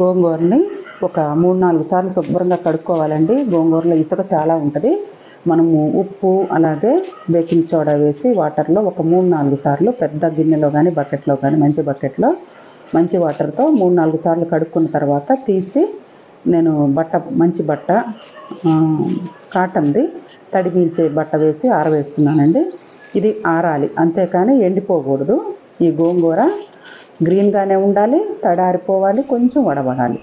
గోంగూరని ఒక మూడు నాలుగు సార్లు శుభ్రంగా కడుక్కోవాలండి. గోంగూరలో ఇసుక చాలా ఉంటుంది. మనము ఉప్పు అలాగే బేకింగ్ సోడా వేసి వాటర్లో ఒక మూడు నాలుగు సార్లు పెద్ద గిన్నెలో కానీ బకెట్లో కానీ మంచి బకెట్లో మంచి వాటర్తో మూడు నాలుగు సార్లు కడుక్కున్న తర్వాత తీసి నేను బట్ట మంచి బట్ట కాటన్ది తడి పీల్చే బట్ట వేసి ఆరవేస్తున్నానండి. ఇది ఆరాలి అంతేకాని ఎండిపోకూడదు. ఈ గోంగూర గ్రీన్గానే ఉండాలి తడారిపోవాలి కొంచెం వడబడాలి.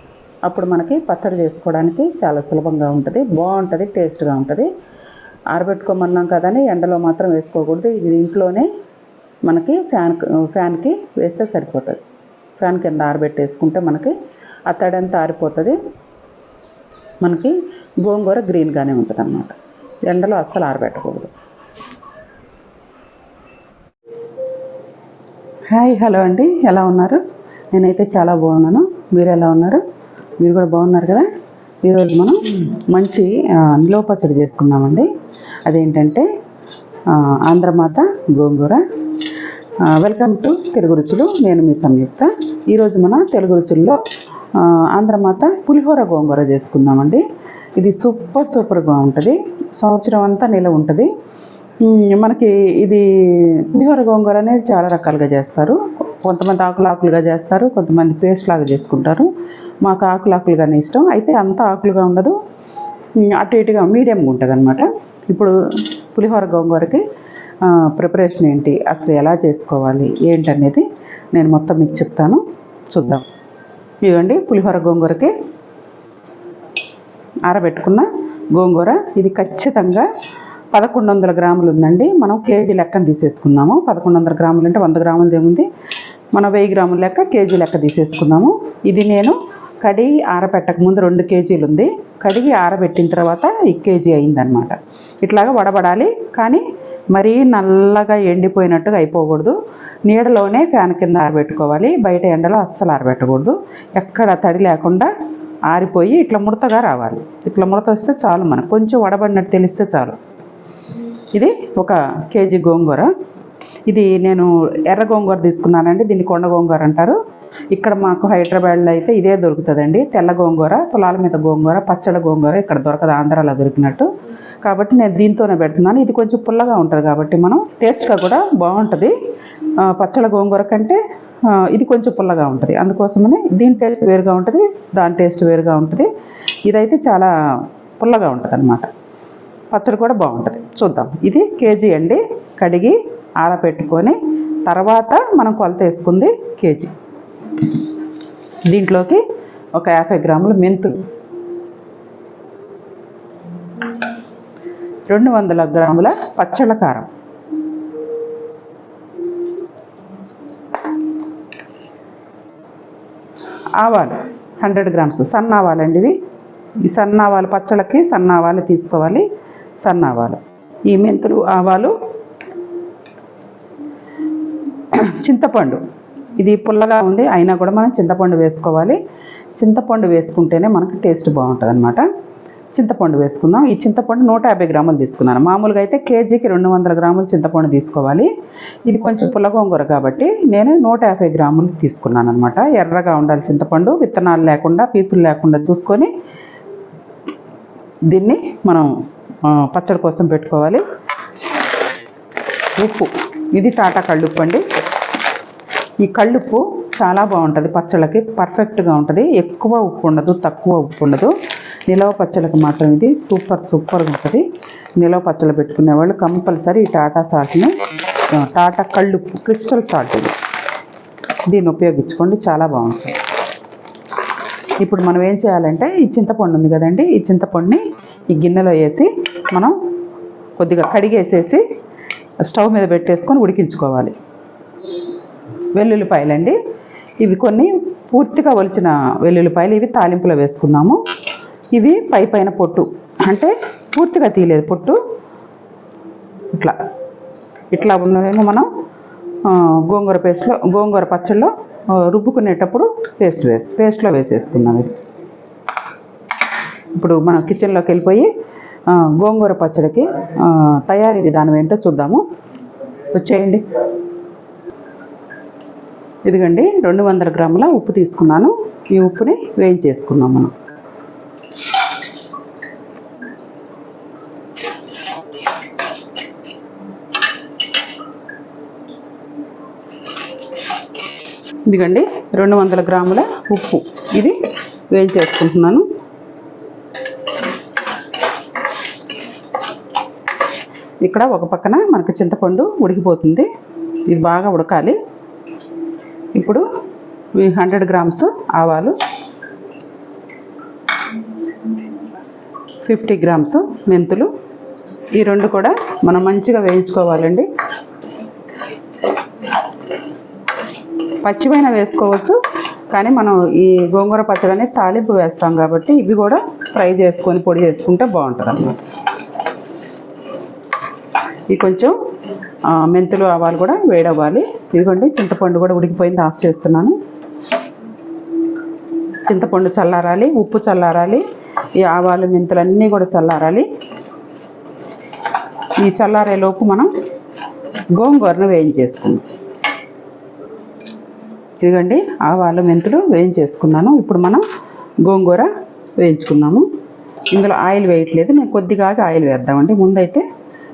అప్పుడు మనకి పచ్చడి చేసుకోవడానికి చాలా సులభంగా ఉంటుంది బాగుంటుంది టేస్ట్గా ఉంటుంది. ఆరబెట్టుకోమన్నాం కదని ఎండలో మాత్రం వేసుకోకూడదు. ఇది ఇంట్లోనే మనకి ఫ్యాన్ ఫ్యాన్కి వేస్తే సరిపోతుంది. ఫ్యాన్ కింద ఆరబెట్టేసుకుంటే మనకి ఆ తడంతా ఆరిపోతుంది. మనకి గోంగూర గ్రీన్గానే ఉంటుంది అన్నమాట ఎండలో అస్సలు ఆరబెట్టకూడదు. హాయ్ హలో అండి. ఎలా ఉన్నారు? నేనైతే చాలా బాగున్నాను. మీరు ఎలా ఉన్నారు? మీరు కూడా బాగున్నారు కదా? ఈరోజు మనం మంచి ఆ, నిలువ పచ్చడి చేసుకున్నామండి అదేంటంటే ఆంధ్రమాత గోంగూర. Welcome to Telugu Ruchulu. నేను మీ సంయుక్త. ఈరోజు మన తెలుగు రుచుల్లో ఆంధ్రమాత పులిహోర గోంగూర చేసుకుందామండి. ఇది సూపర్ సూపర్గా ఉంటుంది. సంవత్సరం అంతా నిల ఉంటుంది. మనకి ఇది పులిహోర గోంగూర అనేది చాలా రకాలుగా చేస్తారు. కొంతమంది ఆకులు ఆకులుగా చేస్తారు కొంతమంది పేస్ట్ లాగా చేసుకుంటారు. మాకు ఆకులు ఆకులుగానే ఇష్టం. అయితే అంత ఆకులుగా ఉండదు. అటు ఇటుగా మీడియంగా ఉంటుంది అనమాట ఇప్పుడు పులిహోర గోంగూరకి ప్రిపరేషన్ ఏంటి? అసలు ఎలా చేసుకోవాలి? ఏంటనేది నేను మొత్తం మీకు చెప్తాను. చూద్దాం. ఇదిగోండి పులిహోర గోంగూరకి ఆరబెట్టుకున్న గోంగూర. ఇది ఖచ్చితంగా పదకొండు వందల గ్రాములు ఉందండి. మనం కేజీ లెక్కన తీసేసుకుందాము. పదకొండు వందల గ్రాములు అంటే వంద గ్రాములది ఏముంది? మనం వెయ్యి గ్రాముల లెక్క కేజీ లెక్క తీసేసుకుందాము. ఇది నేను కడిగి ఆరబెట్టక ముందు రెండు కేజీలు ఉంది. కడిగి ఆరబెట్టిన తర్వాత ఈ కేజీ అయిందనమాట ఇట్లాగా వడబడాలి. కానీ మరీ నల్లగా ఎండిపోయినట్టుగా అయిపోకూడదు. నీడలోనే ఫ్యాన్ కింద ఆరబెట్టుకోవాలి. బయట ఎండలో అస్సలు ఆరబెట్టకూడదు. ఎక్కడ తడి లేకుండా ఆరిపోయి ఇట్లా ముడతగా రావాలి. ఇట్లా ముడత వస్తే చాలు మనకు. కొంచెం వడబడినట్టు తెలిస్తే చాలు. ఇది ఒక కేజీ గోంగూర. ఇది నేను ఎర్ర గోంగూర తీసుకున్నానండి దీన్ని కొండ గోంగూర అంటారు. ఇక్కడ మాకు హైదరాబాద్లో అయితే ఇదే దొరుకుతుందండి తెల్ల గోంగూర పొలాల మీద గోంగూర పచ్చడి గోంగూర ఇక్కడ దొరకదు ఆంధ్రాలో దొరికినట్టు. కాబట్టి నేను దీంతోనే పెడుతున్నాను. ఇది కొంచెం పుల్లగా ఉంటుంది కాబట్టి మనం టేస్ట్గా కూడా బాగుంటుంది. పచ్చల గోంగూర కంటే ఇది కొంచెం పుల్లగా ఉంటుంది. అందుకోసమని దీని టేస్ట్ వేరుగా ఉంటుంది దాని టేస్ట్ వేరుగా ఉంటుంది. ఇదైతే చాలా పుల్లగా ఉంటుంది అనమాట పచ్చడి కూడా బాగుంటుంది. చూద్దాం. ఇది కేజీ అండి. కడిగి ఆరబెట్టుకొని తర్వాత మనం కొలత వేసుకుంది కేజీ. దీంట్లోకి ఒక యాభై గ్రాముల మెంతులు. రెండు వందల గ్రాముల పచ్చళ్ళ కారం. ఆవాలు. Hundred grams. సన్న ఆవాలండి ఇవి. ఈ సన్న ఆవాలు పచ్చళ్ళకి సన్న ఆవాలు తీసుకోవాలి. సన్న ఆవాలు ఈ మెంతులు ఆవాలు చింతపండు. ఇది పుల్లగా ఉంది అయినా కూడా మనం చింతపండు వేసుకోవాలి. చింతపండు వేసుకుంటేనే మనకి టేస్ట్ బాగుంటుంది అనమాట చింతపండు వేసుకుందాం. ఈ చింతపండు నూట యాభై గ్రాములు తీసుకున్నాను. మామూలుగా అయితే కేజీకి రెండు వందల గ్రాములు చింతపండు తీసుకోవాలి. ఇది కొంచెం పుల్లగొంగూర కాబట్టి నేను నూట యాభై గ్రాములు తీసుకున్నాను అనమాట ఎర్రగా ఉండాలి చింతపండు విత్తనాలు లేకుండా పీసులు లేకుండా చూసుకొని దీన్ని మనం పచ్చడి కోసం పెట్టుకోవాలి. ఉప్పు. ఇది టాటా కళ్ళుప్పు అండి. ఈ కళ్ళుప్పు చాలా బాగుంటుంది పచ్చళ్ళకి పర్ఫెక్ట్గా ఉంటుంది. ఎక్కువ ఉప్పు ఉండదు తక్కువ ఉప్పు ఉండదు. నిలవ పచ్చళ్ళకి మాత్రం ఇది సూపర్ సూపర్గా ఉంటుంది. నిలవ పచ్చళ్ళు పెట్టుకునే వాళ్ళు కంపల్సరీ ఈ టాటా సాల్ట్ని టాటా కళ్ళుప్పు క్రిస్టల్ సాల్ట్ ఇది. దీన్ని ఉపయోగించుకోండి చాలా బాగుంటుంది. ఇప్పుడు మనం ఏం చేయాలంటే ఈ చింతపండు ఉంది కదండి ఈ చింతపండుని ఈ గిన్నెలో వేసి మనం కొద్దిగా కడిగేసేసి స్టవ్ మీద పెట్టేసుకొని ఉడికించుకోవాలి. వెల్లుల్లిపాయలండి. ఇవి కొన్ని పూర్తిగా ఒలిచిన వెల్లుల్లిపాయలు. ఇవి తాలింపులో వేసుకున్నాము ఇవి పై పైన పొట్టు. అంటే పూర్తిగా తీయలేదు పొట్టు. ఇట్లా. ఇట్లా ఉన్నదేమో మనం గోంగూర పేస్ట్లో గోంగూర పచ్చళ్ళలో రుబ్బుకునేటప్పుడు పేస్ట్ వేసి పేస్ట్లో వేసేసుకున్నాం ఇది. ఇప్పుడు మనం కిచెన్లోకి వెళ్ళిపోయి గోంగూర పచ్చడికి తయారీ విధానం ఏంటో చూద్దాము. వచ్చేయండి. ఇదిగండి రెండు వందల గ్రాముల ఉప్పు తీసుకున్నాను. ఈ ఉప్పుని వేయించేసుకున్నాం మనం. ఇదిగండి రెండు వందల గ్రాముల ఉప్పు. ఇది వేయించేసుకుంటున్నాను ఇక్కడ ఒక పక్కన మనకు చింతపండు ఉడికిపోతుంది. ఇది బాగా ఉడకాలి. ఇప్పుడు ఈ హండ్రెడ్ గ్రామ్స్ ఆవాలు ఫిఫ్టీ గ్రామ్స్ మెంతులు. ఈ రెండు కూడా మనం మంచిగా వేయించుకోవాలండి. పచ్చిమైన వేసుకోవచ్చు కానీ మనం ఈ గోంగూర పచ్చడి అనేది తాలింపు వేస్తాం కాబట్టి ఇవి కూడా ఫ్రై చేసుకొని పొడి చేసుకుంటే బాగుంటుంది అన్నమాట ఇది కొంచెం మెంతులు ఆవాలు కూడా వేడవ్వాలి. ఇదిగోండి చింతపండు కూడా ఉడికిపోయింది ఆఫ్ చేస్తున్నాను. చింతపండు చల్లారాలి ఉప్పు చల్లారాలి ఈ ఆవాలు మెంతులు అన్నీ కూడా చల్లారాలి. ఈ చల్లారేలోపు మనం గోంగూరను వేయించేసుకుందాం. ఇదిగోండి ఆవాలు మెంతులు వేయించేసుకున్నాను. ఇప్పుడు మనం గోంగూర వేయించుకుందాము ఇందులో ఆయిల్ వేయట్లేదు నేను కొద్దిగా ఆయిల్ వేద్దామండి. ముందైతే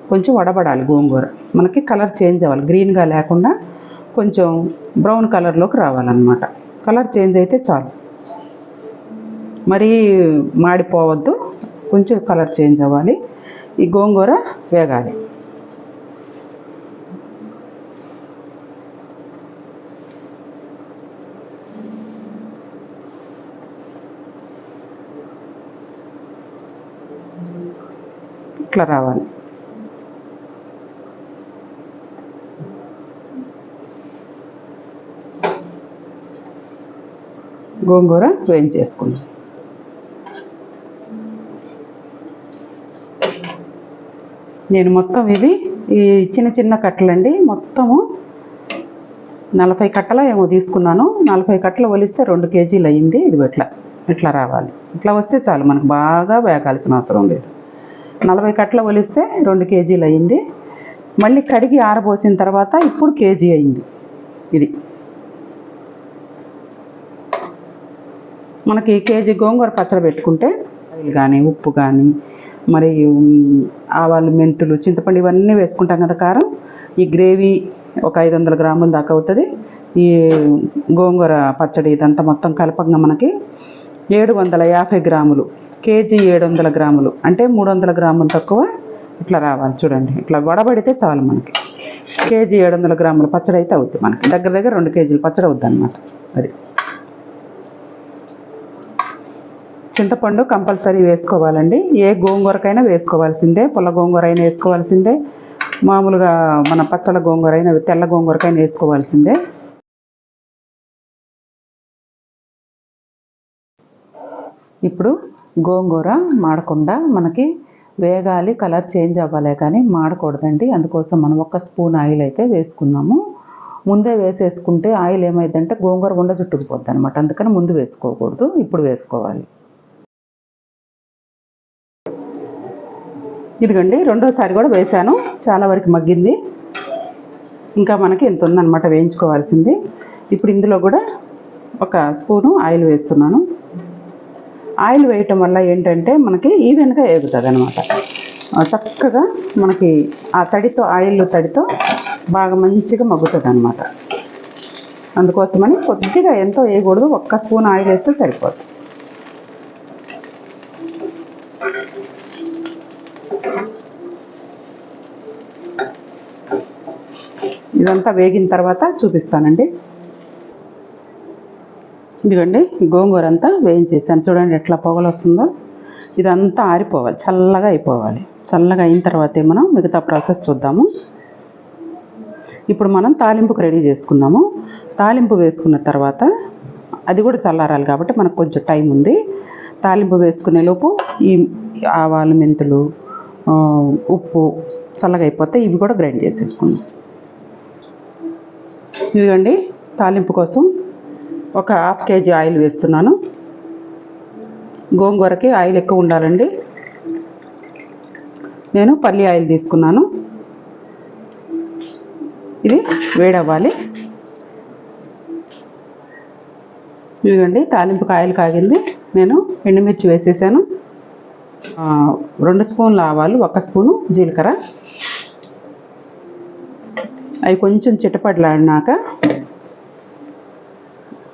కొంచెం వడబడాలి గోంగూర. మనకి కలర్ చేంజ్ అవ్వాలి. గ్రీన్గా లేకుండా కొంచెం బ్రౌన్ కలర్లోకి రావాలన్నమాట. కలర్ చేంజ్ అయితే చాలు. మరీ మాడిపోవద్దు. కొంచెం కలర్ చేంజ్ అవ్వాలి. ఈ గోంగూర వేగాలి. ఇట్లా రావాలి. గోంగూర వేయించేసుకుందాం నేను మొత్తం ఇది ఈ చిన్న చిన్న కట్టలండి మొత్తము నలభై కట్టల ఏమో తీసుకున్నాను. నలభై కట్టలు ఒలిస్తే రెండు కేజీలు అయ్యింది ఇది ఇట్లా ఇట్లా రావాలి. ఇట్లా వస్తే చాలు మనకు బాగా వేగాల్సిన అవసరం లేదు. నలభై కట్టలు ఒలిస్తే రెండు కేజీలు అయ్యింది మళ్ళీ కడిగి ఆరబోసిన తర్వాత ఇప్పుడు కేజీ అయింది. ఇది. మనకి కేజీ గోంగూర పచ్చడి పెట్టుకుంటే కానీ ఉప్పు కానీ మరి ఆవాలు మెంతులు చింతపండు ఇవన్నీ వేసుకుంటాం కదా కారం. ఈ గ్రేవీ ఒక ఐదు వందల గ్రాముల దాకా అవుతుంది. ఈ గోంగూర పచ్చడి ఇదంతా మొత్తం కలపంగా మనకి ఏడు వందల యాభై గ్రాములు కేజీ ఏడు వందల గ్రాములు. అంటే మూడు వందల గ్రాములు తక్కువ ఇట్లా రావాలి చూడండి. ఇట్లా వడబడితే చాలు మనకి. కేజీ ఏడు వందల గ్రాముల పచ్చడి అయితే అవుద్ది మనకి. దగ్గర దగ్గర రెండు కేజీలు పచ్చడి అవుద్ది అనమాట అది. చింతపండు కంపల్సరీ వేసుకోవాలండి. ఏ గోంగూరకైనా వేసుకోవాల్సిందే పుల్ల గోంగూర అయినా వేసుకోవాల్సిందే మామూలుగా మన పచ్చల గోంగూర అయినా తెల్ల గోంగూరకైనా వేసుకోవాల్సిందే. ఇప్పుడు గోంగూర మాడకుండా మనకి వేగాలి కలర్ చేంజ్ అవ్వాలే కానీ మాడకూడదండి. అందుకోసం మనం ఒక స్పూన్ ఆయిల్ అయితే వేసుకుందాము ముందే వేసేసుకుంటే ఆయిల్ ఏమైందంటే గోంగూర గుండె చుట్టుకుపోద్ది అనమాట అందుకని ముందు వేసుకోకూడదు ఇప్పుడు వేసుకోవాలి. ఇదిగండి రెండోసారి కూడా వేసాను చాలా వరకు మగ్గింది. ఇంకా మనకి ఎంత ఉందన్నమాట వేయించుకోవాల్సింది. ఇప్పుడు ఇందులో కూడా ఒక స్పూను ఆయిల్ వేస్తున్నాను. ఆయిల్ వేయటం వల్ల ఏంటంటే మనకి ఈవెన్గా ఏగుతుంది అనమాట చక్కగా మనకి ఆ తడితో ఆయిల్ తడితో బాగా మంచిగా మగ్గుతుంది అనమాట అందుకోసమని కొద్దిగా ఎంతో వేయకూడదు. ఒక్క స్పూన్ ఆయిల్ వేస్తే సరిపోతుంది ఇదంతా వేగిన తర్వాత చూపిస్తానండి. ఇదిగోండి గోంగూర అంతా వేయించేసాను. చూడండి ఎట్లా పొగలు వస్తుందో ఇదంతా ఆరిపోవాలి చల్లగా అయిపోవాలి. చల్లగా అయిన తర్వాతే మనం మిగతా ప్రాసెస్ చూద్దాము. ఇప్పుడు మనం తాలింపుకు రెడీ చేసుకున్నాము. తాలింపు వేసుకున్న తర్వాత అది కూడా చల్లారాలి కాబట్టి మనకు కొంచెం టైం ఉంది. తాలింపు వేసుకునే లోపు ఈ ఆవాలు మెంతులు ఉప్పు చల్లగా అయిపోతే ఇవి కూడా గ్రైండ్ చేసేసుకుందాం. ఇదిగోండి తాలింపు కోసం ఒక హాఫ్ కేజీ ఆయిల్ వేస్తున్నాను. గోంగూరకి ఆయిల్ ఎక్కువ ఉండాలండి. నేను పల్లి ఆయిల్ తీసుకున్నాను. ఇది వేడవ్వాలి. ఇదిగండి తాలింపు కాయలు కాగింది. నేను ఎండుమిర్చి వేసేసాను. రెండు స్పూన్లు ఆవాలు ఒక స్పూను జీలకర్ర. అవి కొంచెం చిటపడలాడినాక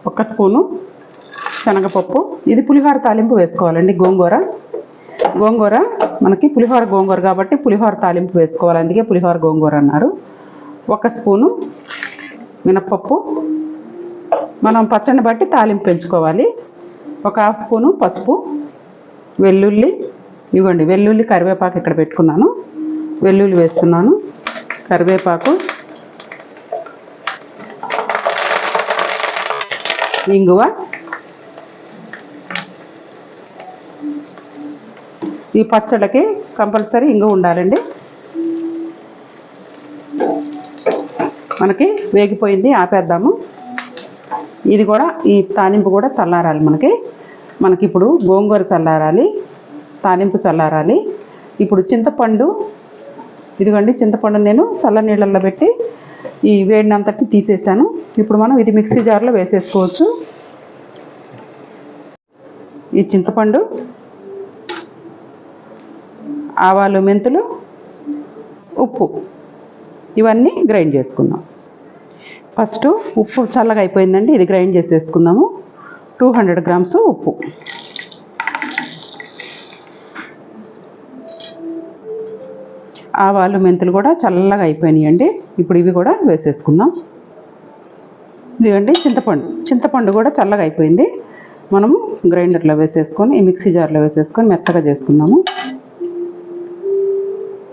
ఒక స్పూను శనగపప్పు. ఇది పులిహోర తాలింపు వేసుకోవాలండి గోంగూర. గోంగూర మనకి పులిహోర గోంగూర కాబట్టి పులిహోర తాలింపు వేసుకోవాలి అందుకే పులిహోర గోంగూర అన్నారు. ఒక స్పూను మినప్పప్పు. మనం పచ్చని బట్టి తాలింపు పెంచుకోవాలి. ఒక హాఫ్ స్పూను పసుపు వెల్లుల్లి ఇవ్వండి వెల్లుల్లి కరివేపాకు ఇక్కడ పెట్టుకున్నాను. వెల్లుల్లి వేస్తున్నాను కరివేపాకు ఇంగువ. ఈ పచ్చడికి కంపల్సరీ ఇంగువ ఉండాలండి. మనకి వేగిపోయింది ఆపేద్దాము. ఇది కూడా ఈ తాలింపు కూడా చల్లారాలి మనకి. మనకి ఇప్పుడు గోంగూర చల్లారాలి తాలింపు చల్లారాలి. ఇప్పుడు చింతపండు ఇదిగోండి చింతపండు నేను చల్ల నీళ్ళల్లో పెట్టి ఈ వేడినంతటి తీసేసాను. ఇప్పుడు మనం ఇది మిక్సీ జార్లో వేసేసుకోవచ్చు. ఈ చింతపండు ఆవాలు మెంతులు ఉప్పు ఇవన్నీ గ్రైండ్ చేసుకుందాం. ఫస్ట్ ఉప్పు చల్లగా అయిపోయిందండి ఇది గ్రైండ్ చేసేసుకుందాము. టూ హండ్రెడ్ గ్రామ్స్ ఉప్పు. ఆవాలు మెంతులు కూడా చల్లగా అయిపోయినాయండి ఇప్పుడు ఇవి కూడా వేసేసుకుందాం. ఇదిగండి చింతపండు. చింతపండు కూడా చల్లగా అయిపోయింది. మనము గ్రైండర్లో వేసేసుకొని ఈ మిక్సీ జార్లో వేసేసుకొని మెత్తగా చేసుకుందాము.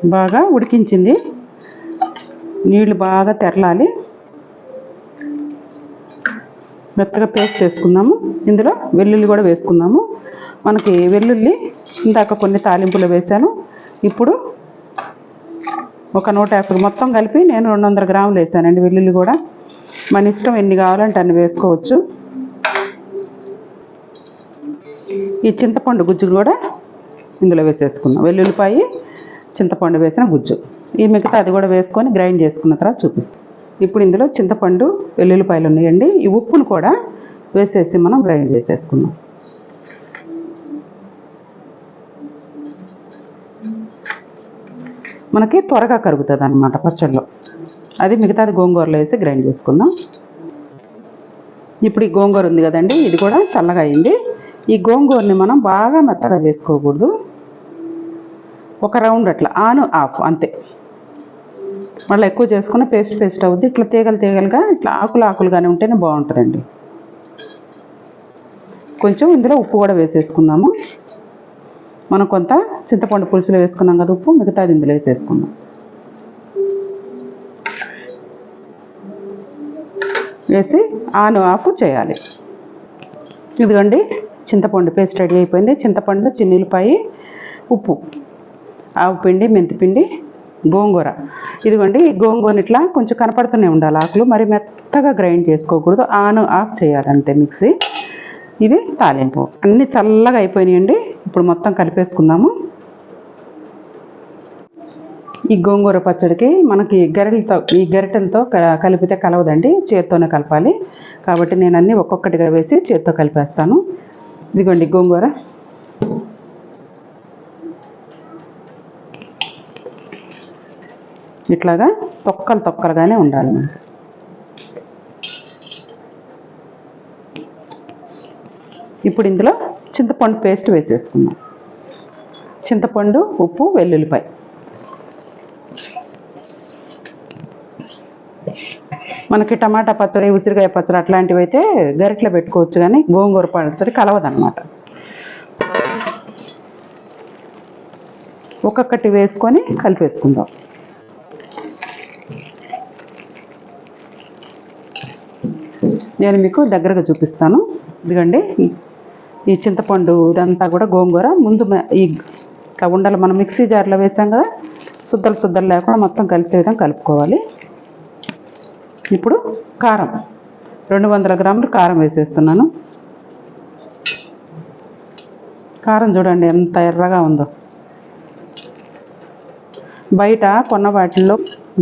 బాగా ఉడికించింది. నీళ్ళు బాగా తెరలాలి. మెత్తగా పేస్ట్ చేసుకుందాము. ఇందులో వెల్లుల్లి కూడా వేసుకుందాము. మనకి వెల్లుల్లి ఇందాక కొన్ని తాలింపులు వేశాను. ఇప్పుడు ఒక నూట యాభై మొత్తం కలిపి నేను రెండు వందల గ్రాములు వేసానండి వెల్లుల్లి కూడా. మన ఇష్టం ఎన్ని కావాలంటే అన్ని వేసుకోవచ్చు. ఈ చింతపండు గుజ్జు కూడా ఇందులో వేసేసుకుందాం. వెల్లుల్లిపాయి చింతపండు వేసిన గుజ్జు. ఈ మిగతా అది కూడా వేసుకొని గ్రైండ్ చేసుకున్న తర్వాత చూపిస్తాం. ఇప్పుడు ఇందులో చింతపండు వెల్లుల్లిపాయలు ఉన్నాయండి. ఈ ఉప్పును కూడా వేసేసి మనం గ్రైండ్ చేసేసుకుందాం. మనకి త్వరగా కరుగుతుంది అనమాట పచ్చడిలో అది మిగతాది గోంగూరలో వేసి గ్రైండ్ చేసుకుందాం. ఇప్పుడు ఈ గోంగూర ఉంది కదండి ఇది కూడా చల్లగా అయింది. ఈ గోంగూరని మనం బాగా మెత్తగా చేసుకోకూడదు. ఒక రౌండ్ అట్లా ఆన్ ఆఫ్ అంతే. మళ్ళీ ఎక్కువ చేసుకున్న పేస్ట్ పేస్ట్ అవుద్ది. ఇట్లా తీగలు తీగలుగా ఇట్లా ఆకులు ఆకులుగానే ఉంటేనే బాగుంటుందండి. కొంచెం ఇందులో ఉప్పు కూడా వేసేసుకుందాము. మనం కొంత చింతపండు పులుసులో వేసుకున్నాం కదా ఉప్పు మిగతాది ఇందులో వేసేసుకుందాం. వేసి ఆన్ ఆఫ్ చేయాలి. ఇదిగోండి చింతపండు పేస్ట్ రెడీ అయిపోయింది. చింతపండు చిన్నులపాయి ఉప్పు ఆవు పిండి మెంతిపిండి గోంగూర. ఇదిగోండి గోంగూరని ఇట్లా కొంచెం కనపడుతూనే ఉండాలి ఆకులు. మరి మెత్తగా గ్రైండ్ చేసుకోకూడదు. ఆన్ ఆఫ్ చేయాలంతే మిక్సీ. ఇది తాలింపు. అన్నీ చల్లగా అయిపోయినాయండి. ఇప్పుడు మొత్తం కలిపేసుకుందాము. ఈ గోంగూర పచ్చడికి మనకి గరిటెలతో ఈ గరిటెలతో క- కలిపితే కలవదండి చేత్తోనే కలపాలి. కాబట్టి నేను అన్నీ ఒక్కొక్కటిగా వేసి చేత్తో కలిపేస్తాను. ఇదిగోండి గోంగూర. ఇట్లాగా తొక్కలు తొక్కలుగానే ఉండాలి మనకి. ఇప్పుడు ఇందులో చింతపండు పేస్ట్ వేసేసుకుందాం చింతపండు ఉప్పు వెల్లుల్లిపాయ. మనకి టమాటా పచ్చడి ఉసిరికాయ పచ్చడి అట్లాంటివి అయితే గరిట్లో పెట్టుకోవచ్చు కానీ గోంగూర పచ్చడి కలవదన్నమాట. ఒక్కొక్కటి వేసుకొని కలిపేసుకుందాం. నేను మీకు దగ్గరగా చూపిస్తాను. ఇదిగండి. ఈ- చింతపండు ఇదంతా కూడా గోంగూర. ముందు ఈ ఉండలు మనం మిక్సీ జార్లో వేసాం కదా. శుద్ధలు శుద్ధలు లేకుండా మొత్తం కలిసే విధంగా కలుపుకోవాలి. ఇప్పుడు కారం. రెండు వందల గ్రాములు కారం వేసేస్తున్నాను. కారం చూడండి ఎంత ఎర్రగా ఉందో. బయట కొన్న వాటిల్లో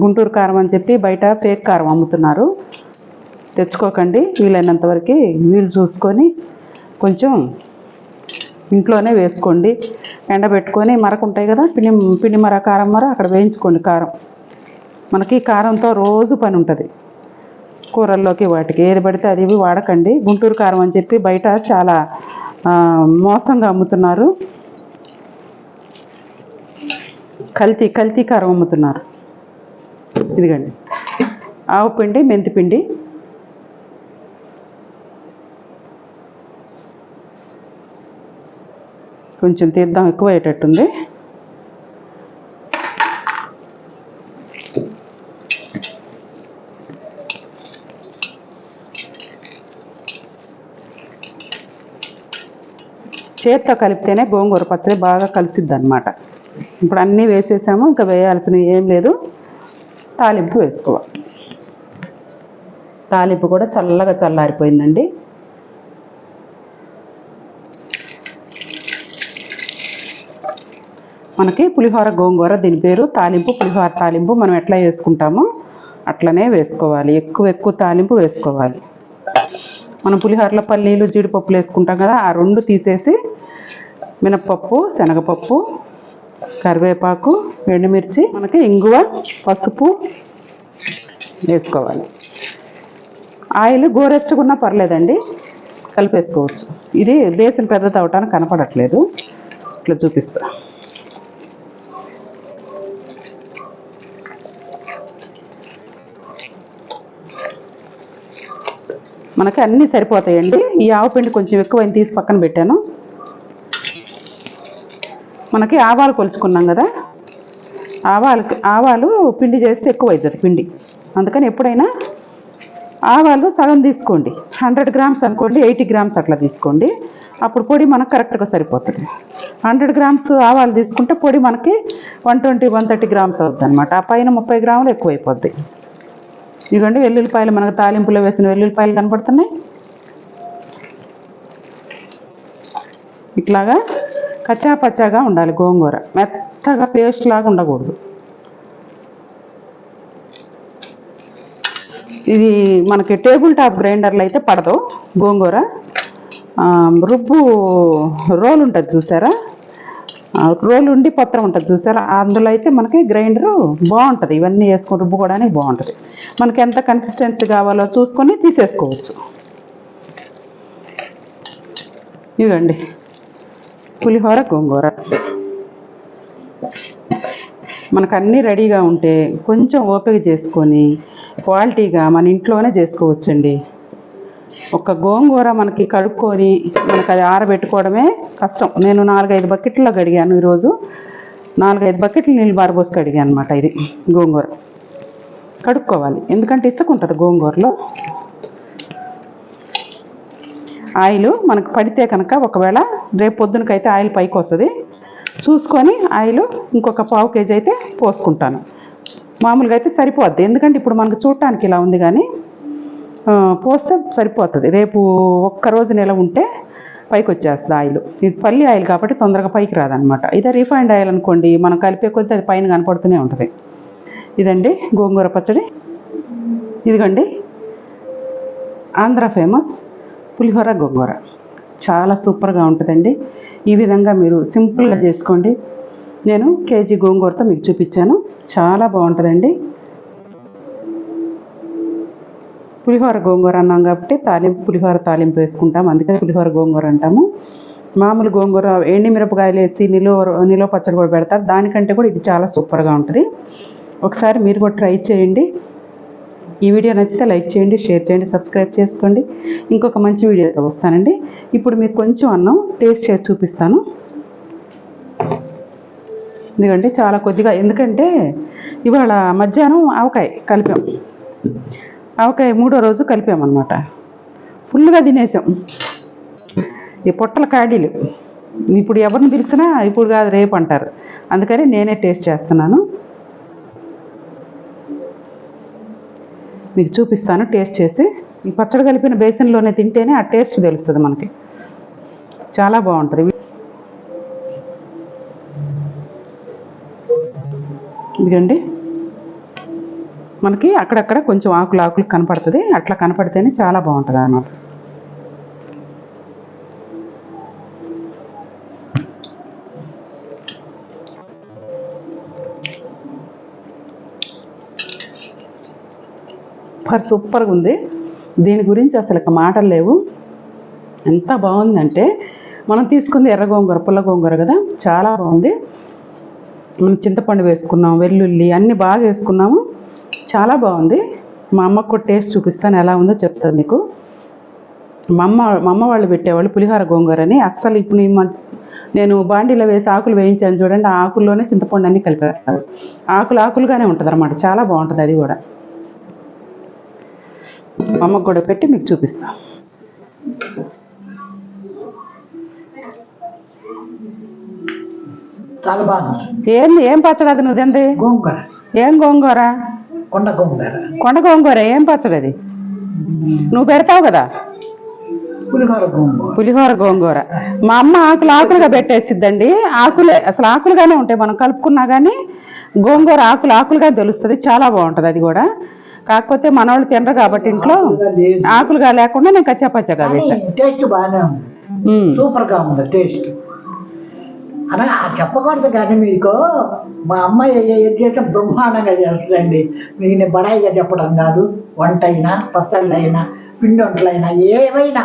గుంటూరు కారం అని చెప్పి బయట పేక్ కారం అమ్ముతున్నారు. తెచ్చుకోకండి వీలైనంత వరకు వీలు చూసుకొని కొంచెం ఇంట్లోనే వేసుకోండి. ఎండబెట్టుకొని మరక ఉంటాయి కదా పిండి పిండి మర కారం మర అక్కడ వేయించుకోండి కారం. మనకి కారంతో రోజు పని ఉంటుంది. కూరల్లోకి వాటికి. ఏది పడితే అది వాడకండి. గుంటూరు కారం అని చెప్పి బయట చాలా మోసంగా అమ్ముతున్నారు. కల్తీ కల్తీ కారం అమ్ముతున్నారు. ఇదిగండి. ఆవు పిండి మెంతి పిండి. కొంచెం తీద్దాం ఎక్కువ అయ్యేటట్టుంది. చేత్తో కలిపితేనే గోంగూర పచ్చడి బాగా కలిసిద్ది అనమాట ఇప్పుడు అన్నీ వేసేసాము ఇంకా వేయాల్సినవి ఏం లేదు. తాలింపు వేసుకోవాలి. తాలింపు కూడా చల్లగా చల్లారిపోయిందండి. మనకి పులిహోర గోంగూర దీని పేరు తాలింపు పులిహోర తాలింపు మనం ఎట్లా వేసుకుంటామో అట్లనే వేసుకోవాలి. ఎక్కువ ఎక్కువ తాలింపు వేసుకోవాలి. మనం పులిహోరలో పల్లీలు జీడిపప్పులు వేసుకుంటాం కదా ఆ రెండు తీసేసి మినప్పప్పు శనగపప్పు కరివేపాకు ఎండుమిర్చి మనకి ఇంగువ పసుపు వేసుకోవాలి. ఆయిల్ గోరెచ్చుకున్నా పర్లేదండి కలిపేసుకోవచ్చు. ఇది బేసిన్ పెద్ద తవ్వటానికి కనపడట్లేదు. ఇట్లా చూపిస్తాను మనకి అన్నీ సరిపోతాయండి. ఈ ఆవు పిండి కొంచెం ఎక్కువైంది తీసి పక్కన పెట్టాను. మనకి ఆవాలు కొలుచుకున్నాం కదా. ఆవాలు ఆవాలు పిండి చేస్తే ఎక్కువ అవుతుంది పిండి. అందుకని ఎప్పుడైనా ఆవాలు సగం తీసుకోండి. హండ్రెడ్ గ్రామ్స్ అనుకోండి ఎయిటీ గ్రామ్స్ అట్లా తీసుకోండి. అప్పుడు పొడి మనకు కరెక్ట్గా సరిపోతుంది. హండ్రెడ్ గ్రామ్స్ ఆవాలు తీసుకుంటే పొడి మనకి one twenty one thirty grams అవుతుంది అనమాట ఆ పైన ముప్పై గ్రాములు ఎక్కువైపోద్ది. ఇదిగోండి వెల్లుల్లిపాయలు మనకు తాలింపులో వేసిన వెల్లుల్లిపాయలు కనపడుతున్నాయి. ఇట్లాగా కచ్చా పచ్చాగా ఉండాలి గోంగూర. మెత్తగా పేస్ట్ లాగా ఉండకూడదు. ఇది మనకి టేబుల్ టాప్ గ్రైండర్లు అయితే పడదు గోంగూర. రుబ్బు రోల్ ఉంటుంది చూసారా? రోల్ ఉండి పత్రం ఉంటుంది చూసారా? అందులో అయితే మనకి గ్రైండరు బాగుంటుంది. ఇవన్నీ వేసుకొని రుబ్బుకోవడానికి బాగుంటుంది. మనకి ఎంత కన్సిస్టెన్సీ కావాలో చూసుకొని తీసేసుకోవచ్చు. ఇదండి పులిహోర గోంగూర. మనకు అన్నీ రెడీగా ఉంటే కొంచెం ఓపిక చేసుకొని క్వాలిటీగా మన ఇంట్లోనే చేసుకోవచ్చండి. ఒక గోంగూర మనకి కడుక్కొని మనకు అది ఆరబెట్టుకోవడమే కష్టం. నేను నాలుగైదు బకెట్లో కడిగాను ఈరోజు. నాలుగైదు బకెట్లు నీళ్ళు బారబోసి కడిగాను అనమాట ఇది గోంగూర. కడుక్కోవాలి. ఎందుకంటే ఇసుక ఉంటుంది గోంగూరలో. ఆయిల్ మనకు పడితే కనుక ఒకవేళ రేపు పొద్దునకైతే ఆయిల్ పైకి వస్తుంది చూసుకొని ఆయిల్ ఇంకొక పావు కేజీ అయితే పోసుకుంటాను. మామూలుగా అయితే సరిపోద్ది. ఎందుకంటే ఇప్పుడు మనకు చూడటానికి ఇలా ఉంది కానీ పోస్తే సరిపోతుంది. రేపు ఒక్క రోజు నెల ఉంటే పైకి వచ్చేస్తుంది ఆయిల్. ఇది పల్లి ఆయిల్ కాబట్టి తొందరగా పైకి రాదనమాట. ఇదే రిఫైండ్ ఆయిల్ అనుకోండి మనం కలిపే కొద్దీ అది పైన కనపడుతూనే ఉంటుంది. ఇదండి గోంగూర పచ్చడి. ఇదిగండి ఆంధ్ర ఫేమస్ పులిహోర గోంగూర. చాలా సూపర్గా ఉంటుందండి. ఈ విధంగా మీరు సింపుల్గా చేసుకోండి. నేను కేజీ గోంగూరతో మీకు చూపించాను. చాలా బాగుంటుందండి. పులిహోర గోంగూర అన్నాం కాబట్టి తాలింపు పులిహోర తాలింపు వేసుకుంటాం. అందుకని పులిహోర గోంగూర అంటాము. మామూలు గోంగూర ఎండి మిరపకాయలు వేసి నిలువ నిలువ పచ్చడి కూడా పెడతారు. దానికంటే కూడా ఇది చాలా సూపర్గా ఉంటుంది. ఒకసారి మీరు కూడా ట్రై చేయండి. ఈ వీడియో నచ్చితే లైక్ చేయండి షేర్ చేయండి సబ్స్క్రైబ్ చేసుకోండి. ఇంకొక మంచి వీడియోతో వస్తానండి. ఇప్పుడు మీకు కొంచెం అన్నం టేస్ట్ చేసి చూపిస్తాను. ఎందుకంటే చాలా కొద్దిగా ఎందుకంటే ఇవాళ మధ్యాహ్నం ఆవకాయ కలిపాం. ఆవకాయ మూడో రోజు కలిపామన్నమాట. ఫుల్గా తినేసాం. ఈ పొట్టల కాడీలు. ఇప్పుడు ఎవరిని పిలిచినా ఇప్పుడు కాదు రేపు అంటారు. అందుకని నేనే టేస్ట్ చేస్తున్నాను. మీకు చూపిస్తాను టేస్ట్ చేసి. ఈ పచ్చడి కలిపిన బేసిన్లోనే తింటేనే ఆ టేస్ట్ తెలుస్తుంది మనకి. చాలా బాగుంటుంది. ఇదిగండి. మనకి అక్కడక్కడ కొంచెం ఆకులు ఆకులు కనపడుతుంది. అట్లా కనపడితేనే చాలా బాగుంటుంది అన్నమాట. సూపర్ సూపర్గా ఉంది దీని గురించి అసలు ఇక మాటలు లేవు. ఎంత బాగుందంటే మనం తీసుకుంది ఎర్ర గోంగూర పుల్ల గోంగూర కదా? చాలా బాగుంది. మనం చింతపండు వేసుకున్నాం వెల్లుల్లి అన్నీ బాగా వేసుకున్నాము. చాలా బాగుంది. మా అమ్మకు కూడా టేస్ట్ చూపిస్తాను ఎలా ఉందో చెప్తాను మీకు. మా అమ్మ మా అమ్మ వాళ్ళు పెట్టేవాళ్ళు పులిహోర గోంగూర అని అస్సలు ఇప్పుడు నేను బాండీలో వేసి ఆకులు వేయించాను చూడండి ఆ ఆకుల్లోనే చింతపండు అన్నీ కలిపేస్తారు. ఆకులు ఆకులుగానే ఉంటుంది అనమాట చాలా బాగుంటుంది అది కూడా. అమ్మకు కూడా పెట్టి మీకు చూపిస్తాను చాలా బాగుంది. ఏంది? ఏం పచ్చడి అది నువ్వు తింది? గోంగూర. ఏం గోంగూర? కొండ గోంగూర. కొండ గోంగూర ఏం పచ్చడి అది? నువ్వు పెడతావు కదా? పులిహోర గోంగూర. మా అమ్మ ఆకులు ఆకులుగా పెట్టేసిద్దండి. ఆకులే అసలు ఆకులుగానే ఉంటాయి. మనం కలుపుకున్నా కానీ గోంగూర ఆకులు ఆకులుగా తెలుస్తుంది. చాలా బాగుంటుంది అది కూడా. కాకపోతే మనవాళ్ళు తినరు కాబట్టి ఇంట్లో ఆకులుగా లేకుండా నేను కచ్చాపచ్చగా కానీ వేసాను టేస్ట్ బాగానే ఉంది. ఉమ్. సూపర్గా ఉంది టేస్ట్. అలా చెప్పకూడదు కానీ మీకు మా అమ్మాయి ఏది చేస్తే బ్రహ్మాండంగా చేస్తుందండి. మీకు నేను బడాయిగా చెప్పడం కాదు. వంట అయినా పచ్చళ్ళు అయినా పిండి వంటలైనా ఏవైనా